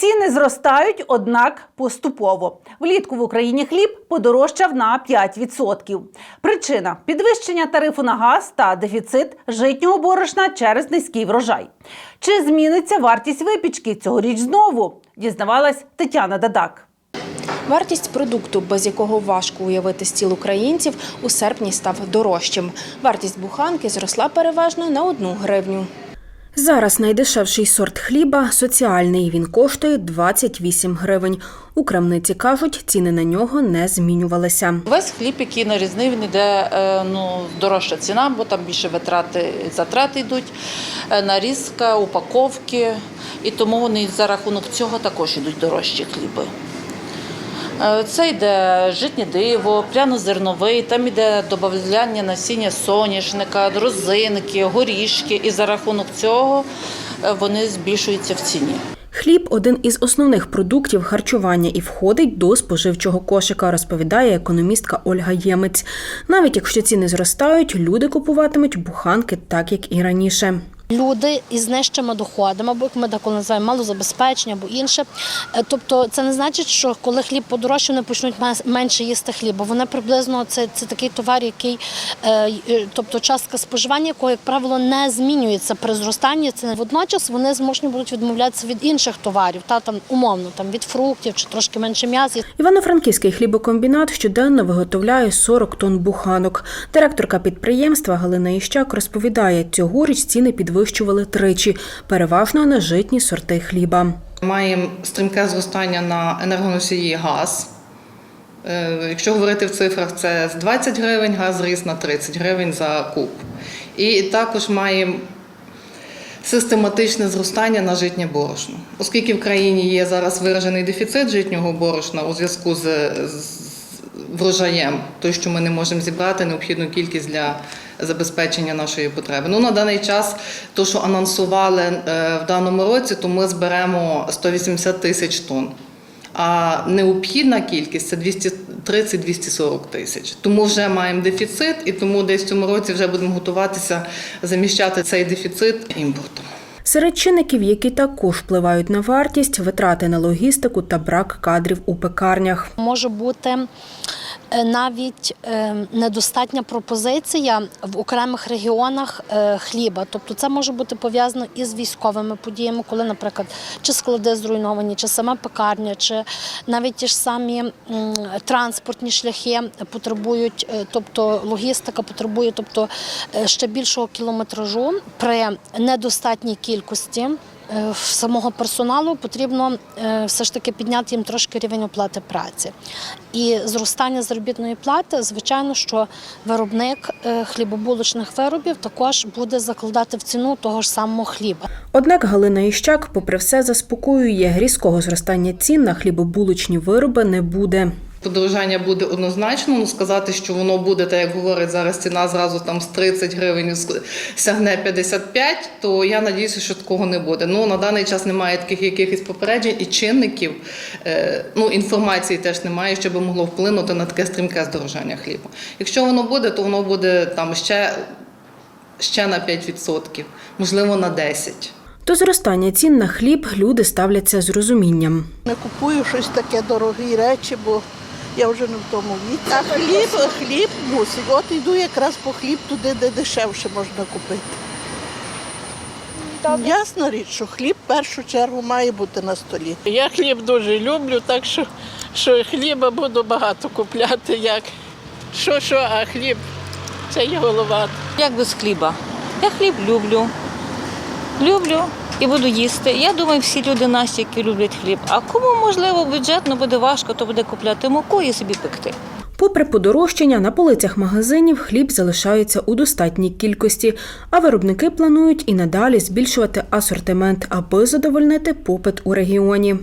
Ціни зростають, однак поступово. Влітку в Україні хліб подорожчав на 5%. Причина підвищення тарифу на газ та дефіцит житнього борошна через низький врожай. Чи зміниться вартість випічки цьогоріч знову? Дізнавалась Тетяна Дадак. Вартість продукту, без якого важко уявити стіл українців, у серпні став дорожчим. Вартість буханки зросла переважно на одну гривню. Зараз найдешевший сорт хліба соціальний. Він коштує 28 гривень. У крамниці кажуть, ціни на нього не змінювалися. Весь хліб, який нарізний, він йде е, ну, дорожча ціна, бо там більше витрати затрати йдуть, е, нарізка, упаковки. І тому вони за рахунок цього також йдуть дорожчі хліби. Е, Це йде житнє диво, пряно-зерновий, там йде додавання насіння соняшника, розинки, горішки, і за рахунок цього е, вони збільшуються в ціні. Хліб один із основних продуктів харчування і входить до споживчого кошика, розповідає економістка Ольга Ємець. Навіть якщо ціни зростають, люди купуватимуть буханки так, як і раніше. Люди із нижчими доходами, або як ми деколи називаємо малозабезпечення або інше. Е, Тобто, це не значить, що коли хліб подорожчає, вони почнуть менше їсти хліба. Вони приблизно це, це такий товар, який, е, е, тобто частка споживання, якого, як правило, не змінюється при зростанні ціни. Водночас вони змушені будуть відмовлятися від інших товарів, та там умовно там від фруктів чи трошки менше м'яса. Івано-Франківський хлібокомбінат щоденно виготовляє 40 тонн буханок. Директорка підприємства Галина Іщак розповідає, цьогоріч ціни підвищували тричі, переважно на житні сорти хліба. Маємо стрімке зростання на енергоносії газ. Е, Якщо говорити в цифрах, це з 20 гривень, газ зріс на 30 гривень за куб. І також маємо систематичне зростання на житнє борошно. Оскільки в країні є зараз виражений дефіцит житнього борошна у зв'язку з, з врожаєм, той, що ми не можемо зібрати необхідну кількість для забезпечення нашої потреби. Ну на даний час, то що анонсували е, в даному році, то ми зберемо 180 тисяч тонн. А необхідна кількість це 230-240 тисяч. Тому вже маємо дефіцит, і тому десь в цьому році вже будемо готуватися заміщати цей дефіцит імпортом. Серед чинників, які також впливають на вартість, витрати на логістику та брак кадрів у пекарнях. Може бути навіть е, недостатня пропозиція в окремих регіонах е, хліба. Тобто це може бути пов'язано із військовими подіями, коли, наприклад, чи склади зруйновані, чи сама пекарня, чи навіть ті ж самі транспортні шляхи потребують, е, тобто логістика потребує тобто, е, ще більшого кілометражу при недостатній кількості. Е, Самого персоналу потрібно е, все ж таки підняти їм трошки рівень оплати праці. І зростання заробітної плати, звичайно, що виробник е, хлібобулочних виробів також буде закладати в ціну того ж самого хліба. Однак Галина Іщак, попри все, заспокоює різкого зростання цін на хлібобулочні вироби не буде. Подорожання буде однозначно, ну сказати, що воно буде, так як говорить зараз ціна зразу там з 30 гривень сягне 55, то я надіюся, що такого не буде. Ну на даний час немає таких якихось попереджень і чинників. Е, ну інформації теж немає, що би могло вплинути на таке стрімке здорожання хліба. Якщо воно буде, то воно буде там ще, ще на 5%, можливо на 10%. До зростання цін на хліб люди ставляться з розумінням. Не купую щось таке дорогі речі, бо я вже не в тому віці. А хліб, хліб мусить. От йду якраз по хліб туди, де дешевше можна купити. Ясна річ, що хліб в першу чергу має бути на столі. Я хліб дуже люблю, так що, що хліба буду багато купляти. Як що, що, а хліб це є голова. Як без хліба? Я хліб люблю. Люблю і буду їсти. Я думаю, всі люди наші, які люблять хліб. А кому, можливо, бюджетно буде важко, то буде купляти муку і собі пекти. Попри подорожчання, на полицях магазинів хліб залишається у достатній кількості, а виробники планують і надалі збільшувати асортимент, аби задовольнити попит у регіоні.